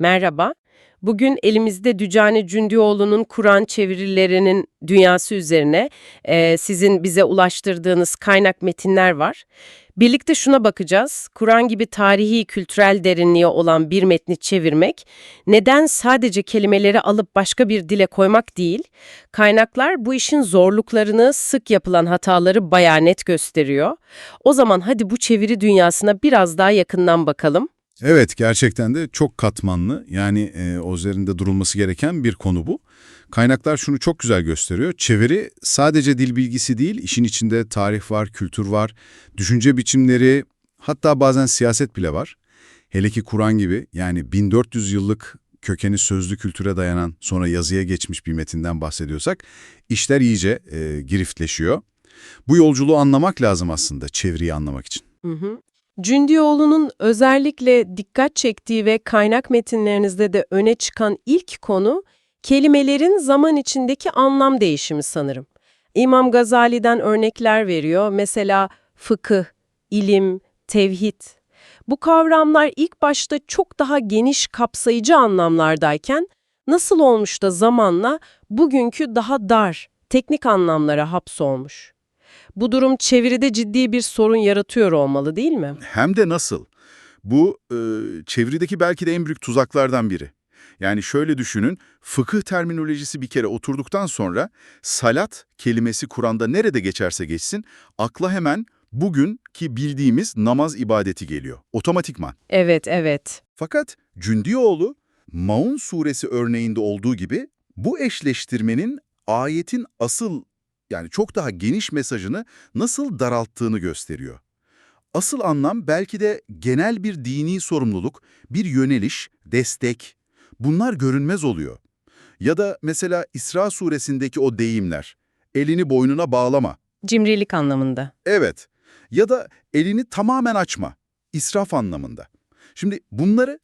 Merhaba. Bugün elimizde Dücane Cündioğlu'nun Kur'an çevirilerinin dünyası üzerine e, sizin bize ulaştırdığınız kaynak metinler var. Birlikte şuna bakacağız. Kur'an gibi tarihi, kültürel derinliği olan bir metni çevirmek neden sadece kelimeleri alıp başka bir dile koymak değil, kaynaklar bu işin zorluklarını, sık yapılan hataları bayağı net gösteriyor. O zaman hadi bu çeviri dünyasına biraz daha yakından bakalım. Evet, gerçekten de çok katmanlı. Yani e, o üzerinde durulması gereken bir konu bu. Kaynaklar şunu çok güzel gösteriyor. Çeviri sadece dil bilgisi değil, işin içinde tarih var, kültür var, düşünce biçimleri, hatta bazen siyaset bile var. Hele ki Kur'an gibi yani 1400 yıllık kökeni sözlü kültüre dayanan sonra yazıya geçmiş bir metinden bahsediyorsak işler iyice e, giriftleşiyor. Bu yolculuğu anlamak lazım aslında çeviriyi anlamak için. Hı hı. Cündioğlu'nun özellikle dikkat çektiği ve kaynak metinlerinizde de öne çıkan ilk konu kelimelerin zaman içindeki anlam değişimi sanırım. İmam Gazali'den örnekler veriyor. Mesela fıkıh, ilim, tevhid. Bu kavramlar ilk başta çok daha geniş kapsayıcı anlamlardayken nasıl olmuş da zamanla bugünkü daha dar, teknik anlamlara hapsolmuş. Bu durum çeviride ciddi bir sorun yaratıyor olmalı değil mi? Hem de nasıl? Bu e, çevirideki belki de en büyük tuzaklardan biri. Yani şöyle düşünün, fıkıh terminolojisi bir kere oturduktan sonra salat kelimesi Kur'an'da nerede geçerse geçsin, akla hemen bugünkü bildiğimiz namaz ibadeti geliyor. Otomatikman. Evet, evet. Fakat Cündioğlu, Maun suresi örneğinde olduğu gibi bu eşleştirmenin ayetin asıl yani çok daha geniş mesajını nasıl daralttığını gösteriyor. Asıl anlam belki de genel bir dini sorumluluk, bir yöneliş, destek. Bunlar görünmez oluyor. Ya da mesela İsra suresindeki o deyimler. Elini boynuna bağlama. Cimrilik anlamında. Evet. Ya da elini tamamen açma. İsraf anlamında. Şimdi bunları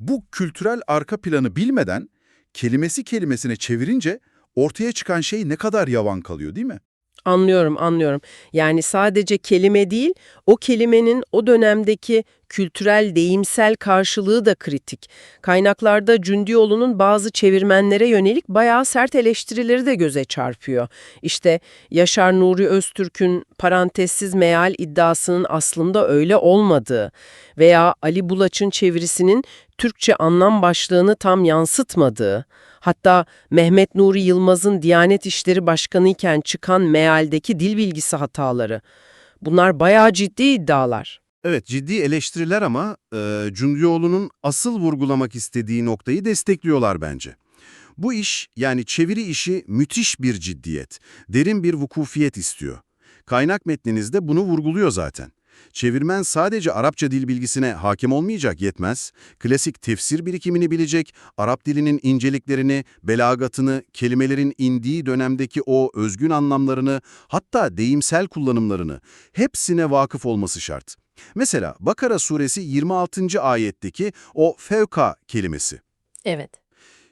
bu kültürel arka planı bilmeden kelimesi kelimesine çevirince ortaya çıkan şey ne kadar yavan kalıyor değil mi? Anlıyorum, anlıyorum. Yani sadece kelime değil, o kelimenin o dönemdeki kültürel, deyimsel karşılığı da kritik. Kaynaklarda Cündioğlu'nun bazı çevirmenlere yönelik bayağı sert eleştirileri de göze çarpıyor. İşte Yaşar Nuri Öztürk'ün parantezsiz meal iddiasının aslında öyle olmadığı veya Ali Bulaç'ın çevirisinin Türkçe anlam başlığını tam yansıtmadığı, hatta Mehmet Nuri Yılmaz'ın Diyanet İşleri Başkanı iken çıkan mealdeki dil bilgisi hataları. Bunlar bayağı ciddi iddialar. Evet ciddi eleştiriler ama e, Cündioğlu'nun asıl vurgulamak istediği noktayı destekliyorlar bence. Bu iş yani çeviri işi müthiş bir ciddiyet, derin bir vukufiyet istiyor. Kaynak metninizde bunu vurguluyor zaten. Çevirmen sadece Arapça dil bilgisine hakim olmayacak yetmez, klasik tefsir birikimini bilecek, Arap dilinin inceliklerini, belagatını, kelimelerin indiği dönemdeki o özgün anlamlarını, hatta deyimsel kullanımlarını hepsine vakıf olması şart. Mesela Bakara suresi 26. ayetteki o fevka kelimesi. Evet.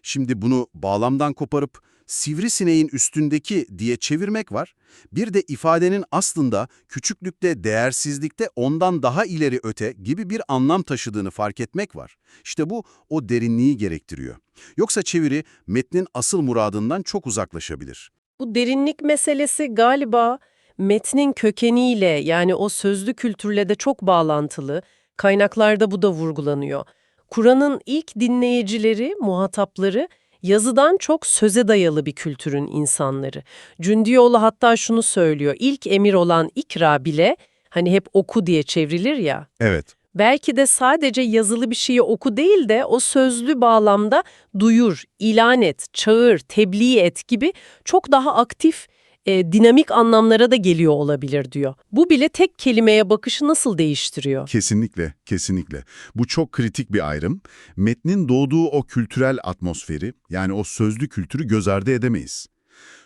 Şimdi bunu bağlamdan koparıp sivrisineğin üstündeki diye çevirmek var. Bir de ifadenin aslında küçüklükte, değersizlikte ondan daha ileri öte gibi bir anlam taşıdığını fark etmek var. İşte bu o derinliği gerektiriyor. Yoksa çeviri metnin asıl muradından çok uzaklaşabilir. Bu derinlik meselesi galiba metnin kökeniyle yani o sözlü kültürle de çok bağlantılı. Kaynaklarda bu da vurgulanıyor. Kur'an'ın ilk dinleyicileri, muhatapları yazıdan çok söze dayalı bir kültürün insanları. Cündioğlu hatta şunu söylüyor. İlk emir olan ikra bile hani hep oku diye çevrilir ya. Evet. Belki de sadece yazılı bir şeyi oku değil de o sözlü bağlamda duyur, ilan et, çağır, tebliğ et gibi çok daha aktif, e, dinamik anlamlara da geliyor olabilir diyor. Bu bile tek kelimeye bakışı nasıl değiştiriyor? Kesinlikle, kesinlikle. Bu çok kritik bir ayrım. Metnin doğduğu o kültürel atmosferi, yani o sözlü kültürü göz ardı edemeyiz.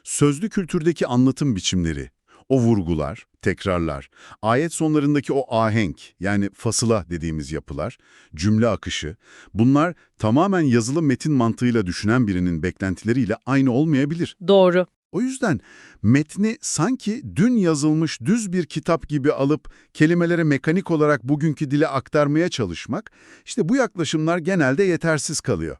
Sözlü kültürdeki anlatım biçimleri, o vurgular, tekrarlar, ayet sonlarındaki o ahenk, yani fasıla dediğimiz yapılar, cümle akışı, bunlar tamamen yazılı metin mantığıyla düşünen birinin beklentileriyle aynı olmayabilir. Doğru. O yüzden metni sanki dün yazılmış düz bir kitap gibi alıp kelimelere mekanik olarak bugünkü dile aktarmaya çalışmak, işte bu yaklaşımlar genelde yetersiz kalıyor.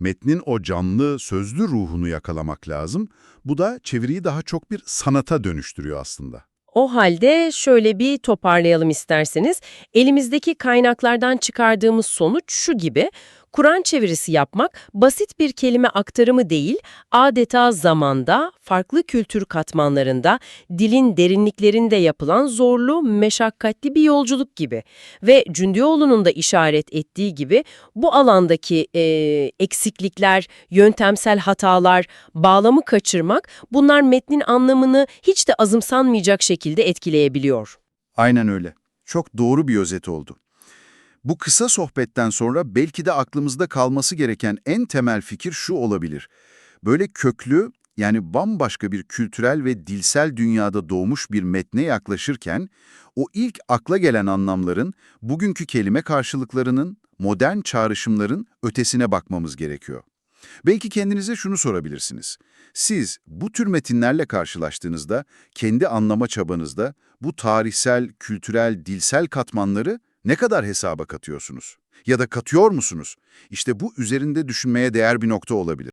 Metnin o canlı, sözlü ruhunu yakalamak lazım. Bu da çeviriyi daha çok bir sanata dönüştürüyor aslında. O halde şöyle bir toparlayalım isterseniz. Elimizdeki kaynaklardan çıkardığımız sonuç şu gibi. Kur'an çevirisi yapmak basit bir kelime aktarımı değil, adeta zamanda, farklı kültür katmanlarında, dilin derinliklerinde yapılan zorlu, meşakkatli bir yolculuk gibi. Ve Cündioğlu'nun da işaret ettiği gibi bu alandaki e, eksiklikler, yöntemsel hatalar, bağlamı kaçırmak bunlar metnin anlamını hiç de azımsanmayacak şekilde etkileyebiliyor. Aynen öyle. Çok doğru bir özet oldu. Bu kısa sohbetten sonra belki de aklımızda kalması gereken en temel fikir şu olabilir. Böyle köklü, yani bambaşka bir kültürel ve dilsel dünyada doğmuş bir metne yaklaşırken, o ilk akla gelen anlamların, bugünkü kelime karşılıklarının, modern çağrışımların ötesine bakmamız gerekiyor. Belki kendinize şunu sorabilirsiniz. Siz bu tür metinlerle karşılaştığınızda, kendi anlama çabanızda bu tarihsel, kültürel, dilsel katmanları ne kadar hesaba katıyorsunuz? Ya da katıyor musunuz? İşte bu üzerinde düşünmeye değer bir nokta olabilir.